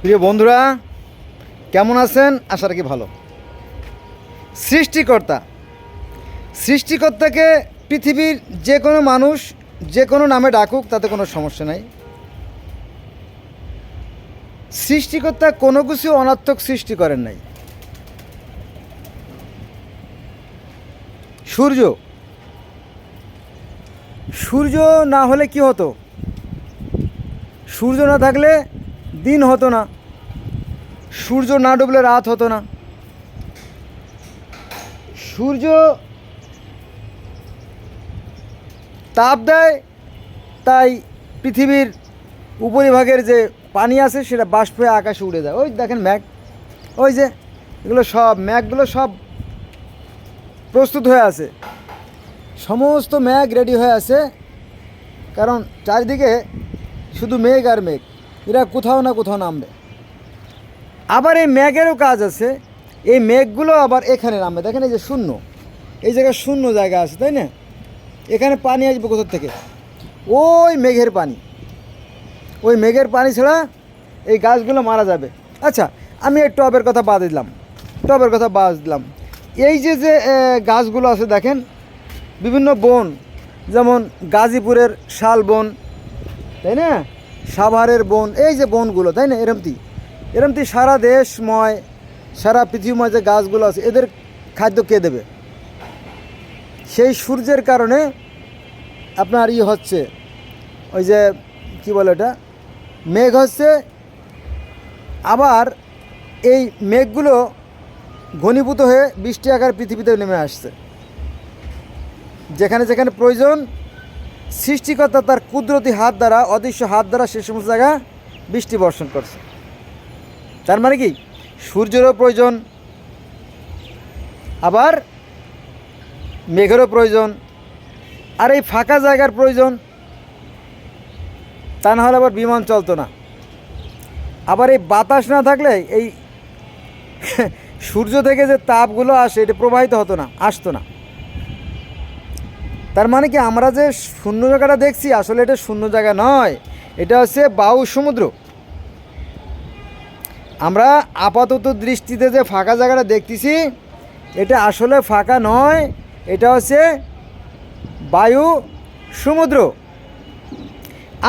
প্রিয় বন্ধুরা, কেমন আছেন? আশা রাখি ভালো। সৃষ্টিকর্তা। সৃষ্টিকর্তাকে পৃথিবীর যে কোনো মানুষ, যে কোনো নামে ডাকুক, তাতে কোনো সমস্যা নাই। সৃষ্টিকর্তা কোনো কিছু অনার্থক সৃষ্টি করেন নাই। সূর্য। সূর্য না হলে কি হতো? সূর্য না থাকলে দিন হতো না। সূর্য না ডুবলে রাত হতো না। সূর্য তাপ দেয়, তাই পৃথিবীর উপরিভাগের যে পানি আছে, সেটা বাষ্প হয়ে আকাশে উড়ে যায়। ওই দেখেন ম্যাঘ। ওই যে এগুলো সব, ম্যাঘগুলো সব প্রস্তুত হয়ে আছে। সমস্ত ম্যাঘ রেডি হয়ে আছে। কারণ চারিদিকে শুধু মেঘ আর মেঘ। এরা কোথাও না কোথাও নামবে। আবার এই মেঘেরও কাজ আছে। এই মেঘগুলো আবার এখানে নামবে। দেখেন এই যে শূন্য। এই জায়গায় শূন্য জায়গা আছে, তাই না? এখানে পানি আসবে কোথার থেকে? ওই মেঘের পানি। ওই মেঘের পানি ছাড়া এই গাছগুলো মারা যাবে। আচ্ছা আমি এই টবের কথা বাদ দিলাম। টবের কথা বাদ দিলাম। এই যে যে গাছগুলো আছে, দেখেন, বিভিন্ন বন, যেমন গাজীপুরের শাল বন তাই না? সাভারের বন, এই যে বনগুলো, তাই না, এরমতি? এরমতি সারা দেশময়, সারা পৃথিবীময় যে গাছগুলো আছে, এদের খাদ্য কে দেবে? সেই সূর্যের কারণে আপনার ই হচ্ছে, ওই যে, কি বলে এটা মেঘ হচ্ছে, আবার এই মেঘগুলো ঘনীভূত হয়ে বৃষ্টি আকার পৃথিবীতে নেমে আসছে। যেখানে যেখানে প্রয়োজন সৃষ্টিকর্তা তার কুদরতি হাত দ্বারা, অদৃশ্য হাত দ্বারা সে সমস্ত জায়গা বৃষ্টি বর্ষণ করছে। তার মানে কি? সূর্যেরও প্রয়োজন, আবার মেঘেরও প্রয়োজন, আর এই ফাঁকা জায়গার প্রয়োজন। তা না হলে আবার বিমান চলতো না। আবার এই বাতাস না থাকলে এই সূর্য থেকে যে তাপগুলো আসে, এটা প্রবাহিত হতো না, আসতো না। তার মানে কি আমরা যে শূন্য জায়গাটা দেখছি, আসলে এটা শূন্য জায়গা নয়। এটা হচ্ছে বায়ু সমুদ্র। আমরা আপাতত দৃষ্টিতে যে ফাঁকা জায়গাটা দেখতেছি, এটা আসলে ফাঁকা নয়, এটা হচ্ছে বায়ু সমুদ্র।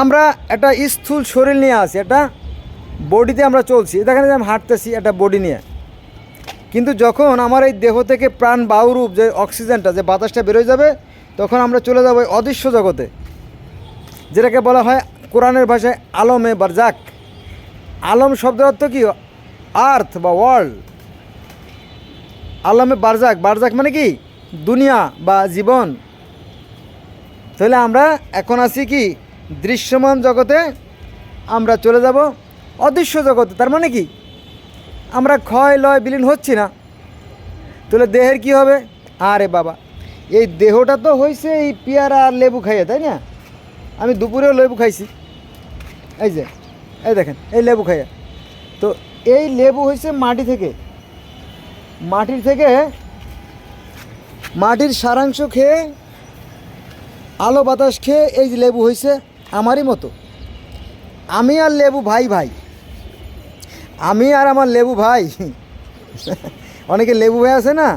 আমরা একটা স্থূল শরীর নিয়ে আছি, একটা বডিতে আমরা চলছি। দেখেন যে আমি হাঁটতেছি একটা বডি নিয়ে। কিন্তু যখন আমার এই দেহ থেকে প্রাণ বায়ুরূপ যে অক্সিজেনটা, যে বাতাসটা বেরোয় যাবে তখন আমরা চলে যাব অদৃশ্য জগতে, যেটাকে বলা হয় কোরআনের ভাষায় আলমে বারজাক। আলম শব্দের অর্থ কি? আর্থ বা ওয়ার্ল্ড। আলমে বারজাক বারজাক মানে কি? দুনিয়া বা জীবন। তাহলে আমরা এখন আছি কি? দৃশ্যমান জগতে আমরা চলে যাব অদৃশ্য জগতে। তার মানে কি? আমরা ক্ষয়, লয়, বিলীন হচ্ছি না। তাহলে দেহের কি হবে? আরে বাবা এই দেহটা তো হয়েছে এই পেয়ারা আর লেবু খাইয়ে, তাই না? আমি দুপুরেও লেবু খাইছি। এই যে, এই দেখেন, এই লেবু খাইয়া। তো এই লেবু হয়েছে মাটি থেকে। মাটির থেকে মাটির সারাংশ খেয়ে, আলো বাতাস খেয়ে এই লেবু হয়েছে আমারই মতো। আমি আর লেবু ভাই ভাই। আমি আর আমার লেবু ভাই। অনেকে লেবু ভাই আছে না?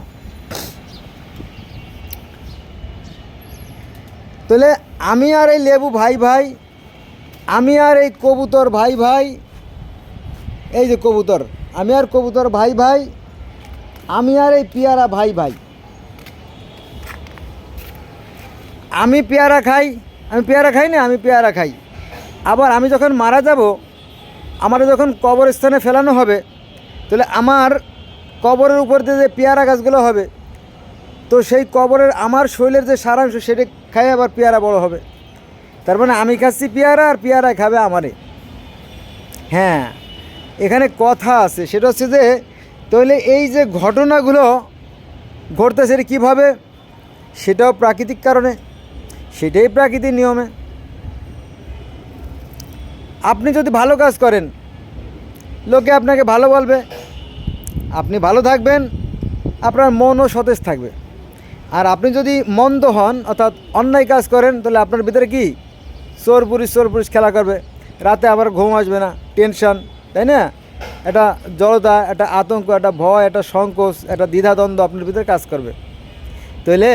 তাহলে আমি আর এই লেবু ভাই ভাই, আমি আর এই কবুতর ভাই ভাই, এই যে কবুতর, আমি আর কবুতর ভাই ভাই, আমি আর এই পেয়ারা ভাই ভাই। আমি পেয়ারা খাই, আমি পেয়ারা খাই না, আমি পেয়ারা খাই। আবার আমি যখন মারা যাব আমার যখন কবরস্থানে ফেলানো হবে, তাহলে আমার কবরের উপর দিয়ে যে পেয়ারা গাছগুলো হবে তো সেই কবরের আমার শরীরের যে সারাংশ, সেটা খাই আবার পেয়ারা বড় হবে। তার মানে আমি খাচ্ছি পেয়ারা আর পেয়ারা খাবে আমারে। হ্যাঁ এখানে কথা আছে, সেটা হচ্ছে যে, তাহলে এই যে ঘটনাগুলো ঘটতেছে এটা কীভাবে? সেটাও প্রাকৃতিক কারণে, সেটাই প্রাকৃতিক নিয়মে। আপনি যদি ভালো কাজ করেন, লোকে আপনাকে ভালো বলবে। আপনি ভালো থাকবেন, আপনার মনও সতেজ থাকবে। আর আপনি যদি মন্দ হন, অর্থাৎ অন্যায় কাজ করেন, তাহলে আপনার ভিতরে কি? চোর পুলিশ চোর পুলিশ খেলা করবে। রাতে আবার ঘুম আসবে না, টেনশন, তাই না? একটা জড়তা একটা আতঙ্ক একটা ভয় একটা সংকোচ একটা দ্বিধাদ্বন্দ্ব আপনার ভিতরে কাজ করবে। তাহলে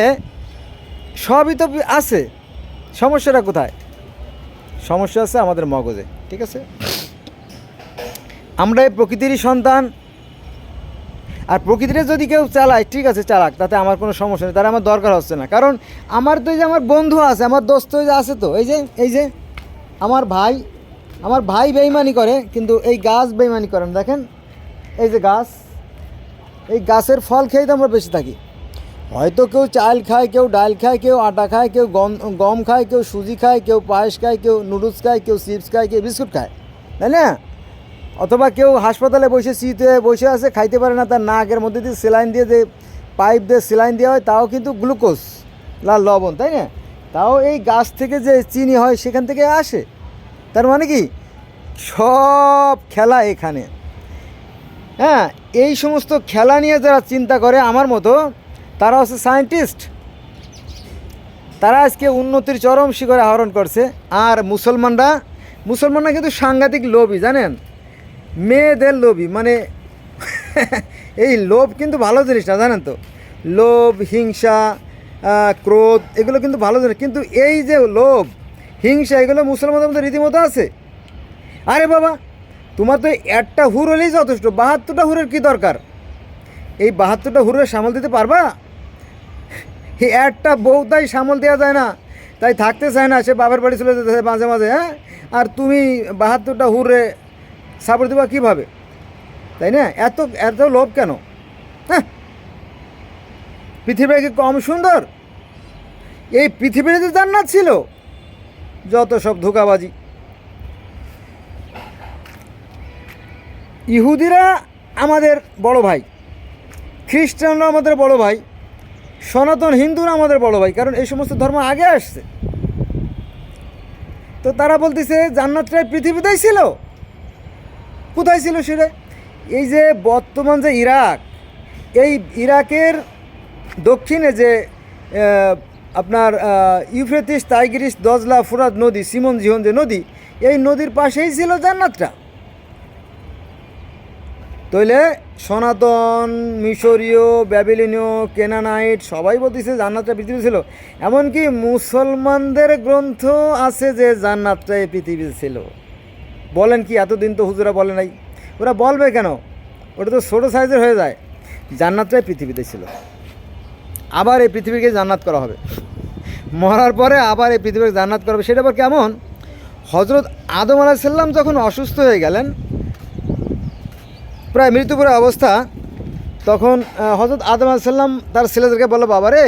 সবই তো আছে। সমস্যাটা কোথায়? সমস্যা আছে আমাদের মগজে, ঠিক আছে? আমরা এই প্রকৃতিরই সন্তান আর প্রকৃতিরে যদি কেউ চালায়, ঠিক আছে, চালাক, তাতে আমার কোনো সমস্যা নেই, তার আমার দরকার হচ্ছে না। কারণ আমার তো এই যে আমার বন্ধু আছে, আমার দোস্ত যে আছে তো, এই যে এই যে আমার ভাই আমার ভাই বেইমানি করে, কিন্তু এই গাছ বেইমানি করে না। দেখেন, এই যে গাছ, এই গাছের ফল খেয়েই তো আমরা বেঁচে থাকি। হয়তো কেউ চাল খায়, কেউ ডাল খায়, কেউ আটা খায়, কেউ গম গম খায়, কেউ সুজি খায়, কেউ পায়েস খায়, কেউ নুডলস খায়, কেউ চিপস খায়, কেউ বিস্কুট খায়, তাই না? অথবা কেউ হাসপাতালে বসে শীতে বসে আছে, খাইতে পারে না, তার নাকের মধ্যে দিয়ে সেলাইন দিয়ে যে পাইপ দিয়ে সেলাইন দেওয়া হয়, তাও কিন্তু গ্লুকোজ লাল লবণ, তাই না? তাও এই গাছ থেকে যে চিনি হয়, সেখান থেকে আসে। তার মানে কি? সব খেলা এখানে। হ্যাঁ এই সমস্ত খেলা নিয়ে যারা চিন্তা করে, আমার মতো, তারা হচ্ছে সায়েন্টিস্ট। তারা আজকে উন্নতির চরম শিখরে আহরণ করছে। আর মুসলমানরা মুসলমানরা কিন্তু সাংঘাতিক লোভী, জানেন? মেয়েদের লোভী মানে এই লোভ কিন্তু ভালো জিনিস না জানেন তো? লোভ, হিংসা ক্রোধ, এগুলো কিন্তু ভালো জিনিস। কিন্তু এই যে লোভ, হিংসা, এগুলো মুসলমানদের মধ্যে রীতিমতো আছে? আরে বাবা, তোমার তো একটা হুর হলেই যথেষ্ট, বাহাত্তরটা হুরের কি দরকার? এই বাহাত্তরটা হুরের সামাল দিতে পারবা? একটা বউ তাই সামাল দেওয়া যায় না, তাই থাকতে চায় না, সে বাবার বাড়ি চলে যেতে মাঝে মাঝে হ্যাঁ? আর তুমি বাহাত্তরটা হুরে সাপোর্ট দেবা কীভাবে? তাই না? এত এত লোভ কেন? হ্যাঁ? পৃথিবী কি কম সুন্দর? এই পৃথিবীতে যে জান্নাত ছিল। যত সব ধোকাবাজি। ইহুদিরা আমাদের বড় ভাই। খ্রিস্টানরা আমাদের বড় ভাই। সনাতন হিন্দুরা আমাদের বড় ভাই, কারণ এই সমস্ত ধর্ম আগে আসছে। তো তারা বলতেছে, জান্নাতটাই পৃথিবীতেই ছিল। কোথায় ছিল সেটা? এই যে বর্তমান যে ইরাক এই ইরাকের দক্ষিণে যে আপনার আহ, ইউফ্রেটিস টাইগ্রিস দজলা ফুরাত নদী সিমন জিহন যে নদী এই নদীর পাশেই ছিল জান্নাতটা। তইলে সনাতন মিশরীয় ব্যাবিলিনীয় কেনানাইট সবাই বলতেছে জান্নাতটা পৃথিবী ছিল। এমনকি মুসলমানদের গ্রন্থ আছে যে জান্নাতটা এই পৃথিবীতে ছিল। বলেন কি, এতদিন তো হুজুরা বলে নাই। ওরা বলবে কেন? ওটা তো ছোটো সাইজের হয়ে যায়। জান্নাতটাই পৃথিবীতে ছিল। আবার এই পৃথিবীকে জান্নাত করা হবে। মরার পরে আবার এই পৃথিবীকে জান্নাত করা হবে। সেটা আবার কেমন? হজরত আদম আলাহিসাল্লাম যখন অসুস্থ হয়ে গেলেন, প্রায় মৃত্যুপুরের অবস্থা, তখন হজরত আদম আলাইসাল্লাম তার ছেলেদেরকে বলল, বাবা রে,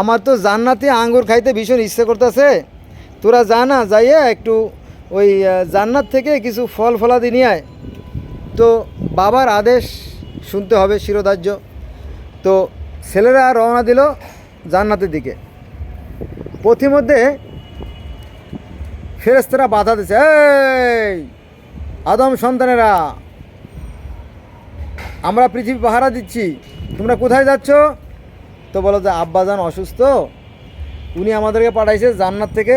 আমার তো জান্নাতে আঙ্গুর খাইতে ভীষণ ইচ্ছে করতেছে। তোরা যা না যাইয়ে একটু ওই জান্নাত থেকে কিছু ফল ফলাদি নিয়ে আয়। তো বাবার আদেশ শুনতে হবে শিরোধার্য। তো ছেলেরা রওনা দিল জান্নাতের দিকে। পথিমধ্যে ফেরেস্তারা বাধা দিচ্ছে আদম সন্তানেরা, আমরা পৃথিবী পাহারা দিচ্ছি, তোমরা কোথায় যাচ্ছ? তো বলো যে, আব্বাজান অসুস্থ, উনি আমাদেরকে পাঠাইছে জান্নাত থেকে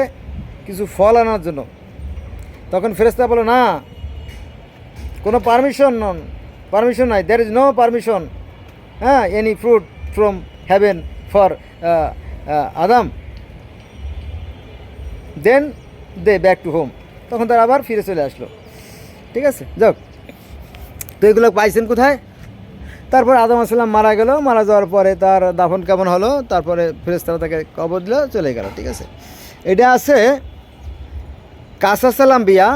কিছু ফল আনার জন্য। তখন ফেরেস্তা বলো, না, কোনো পারমিশন নন পারমিশন নাই দ্যার ইজ নো পারমিশন হ্যাঁ any fruit from heaven for Adam then they back to home তখন তারা আবার ফিরে চলে আসলো। ঠিক আছে, যাক। তো এগুলো পাইছেন কোথায়? তারপর আদম আসলাম মারা গেল, মারা যাওয়ার পরে তার দাফন কেমন হলো? তারপরে ফেরেস্তারা তাকে কবর দিল, চলে গেল, ঠিক আছে। এটা আছে কাসাসালাম বিয়া,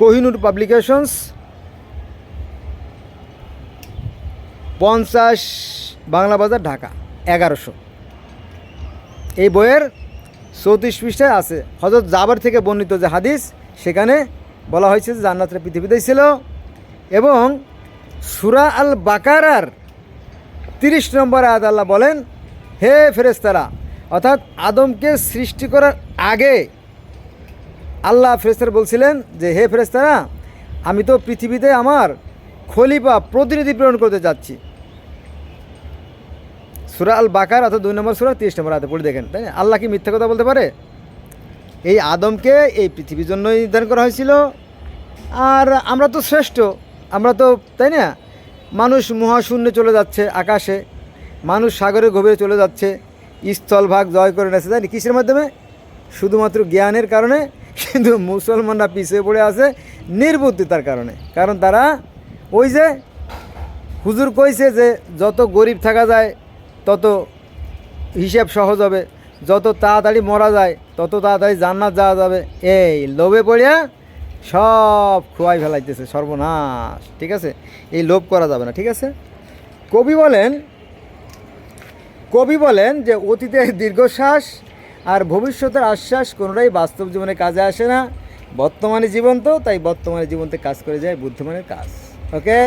কোহিনুর পাবলিকেশনস, পঞ্চাশ বাংলা বাজার ঢাকা, এগারোশো। এই বইয়ের চৌত্রিশ পৃষ্ঠায় আছে হজরত জাবার থেকে বর্ণিত যে হাদিস, সেখানে বলা হয়েছে যে জান্নাতটা পৃথিবীতেই ছিল এবং সুরা আল বাকারার তিরিশ নম্বর আয়াত আল্লাহ বলেন, হে ফেরেস্তারা অর্থাৎ আদমকে সৃষ্টি করার আগে আল্লাহ ফেরেস্তারা বলছিলেন যে, হে ফেরেস্তারা আমি তো পৃথিবীতে আমার খলিফা, প্রতিনিধি প্রেরণ করতে যাচ্ছি। সুরা আল বাকার অর্থাৎ দুই নম্বর সুরা, তিরিশ নম্বর আয়াতে পড়ে দেখেন, তাই না? আল্লাহ কি মিথ্যা কথা বলতে পারে? এই আদমকে এই পৃথিবীর জন্যই নির্ধারণ করা হয়েছিল। আর আমরা তো শ্রেষ্ঠ, আমরা তো, তাই না? মানুষ মহাশূন্যে চলে যাচ্ছে আকাশে, মানুষ সাগরের গভীরে চলে যাচ্ছে। স্থলভাগ জয় করে নেছে তাই কিসের মাধ্যমে? শুধুমাত্র জ্ঞানের কারণে, কিন্তু মুসলমানরা পিছিয়ে পড়ে আছে নির্বুদ্ধিতার কারণে। কারণ তারা ওই যে হুজুর কইছে যে, যত গরিব থাকা যায়, তত হিসাব সহজ হবে, যত তাড়াতাড়ি মরা যায়, তত তাড়াতাড়ি জান্নাত যাওয়া যাবে, এই লোভে পড়িয়া সব খোয়াই ফেলাইতেছে, সর্বনাশ, ঠিক আছে? এই লোভ করা যাবে না, ঠিক আছে? কবি বলেন কবি বলেন যে অতীতের দীর্ঘশ্বাস আর ভবিষ্যতের আশ্বাস কোনোটাই বাস্তব জীবনে কাজে আসে না। বর্তমানে জীবন তো, তাই বর্তমানে জীবনতে কাজ করে যায় বুদ্ধিমানের কাজ। ওকে?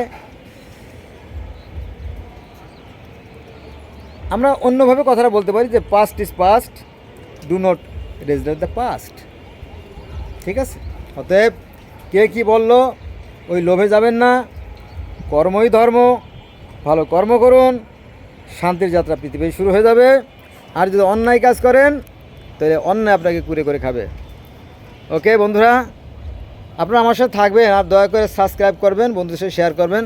আমরা অন্যভাবে কথাটা বলতে পারি যে past is past do not রেজলেট the past ঠিক আছে? অতএব কে কি বলল, ওই লোভে যাবেন না। কর্মই ধর্ম, ভালো কর্ম করুন। শান্তির যাত্রা পৃথিবী শুরু হয়ে যাবে। আর যদি অন্যায় কাজ করেন, তাহলে অন্যায় আপনাকে কুরে করে খাবে। ওকে, বন্ধুরা, আপনারা আমার সাথে থাকবেন আর দয়া করে সাবস্ক্রাইব করবেন, বন্ধুদের সাথে শেয়ার করবেন।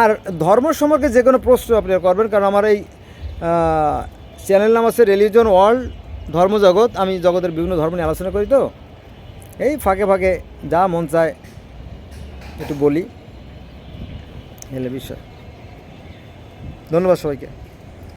আর ধর্ম সম্পর্কে যে কোনো প্রশ্ন আপনারা করবেন, কারণ আমার এই চ্যানেল নাম আছে রিলিজন ওয়ার্ল্ড ধর্মজগৎ আমি জগতের বিভিন্ন ধর্ম নিয়ে আলোচনা করি তো। এই ফাঁকে ফাঁকে যা মন চায় একটু বলি। এলে বিষয়। ধন্যবাদ সবাইকে।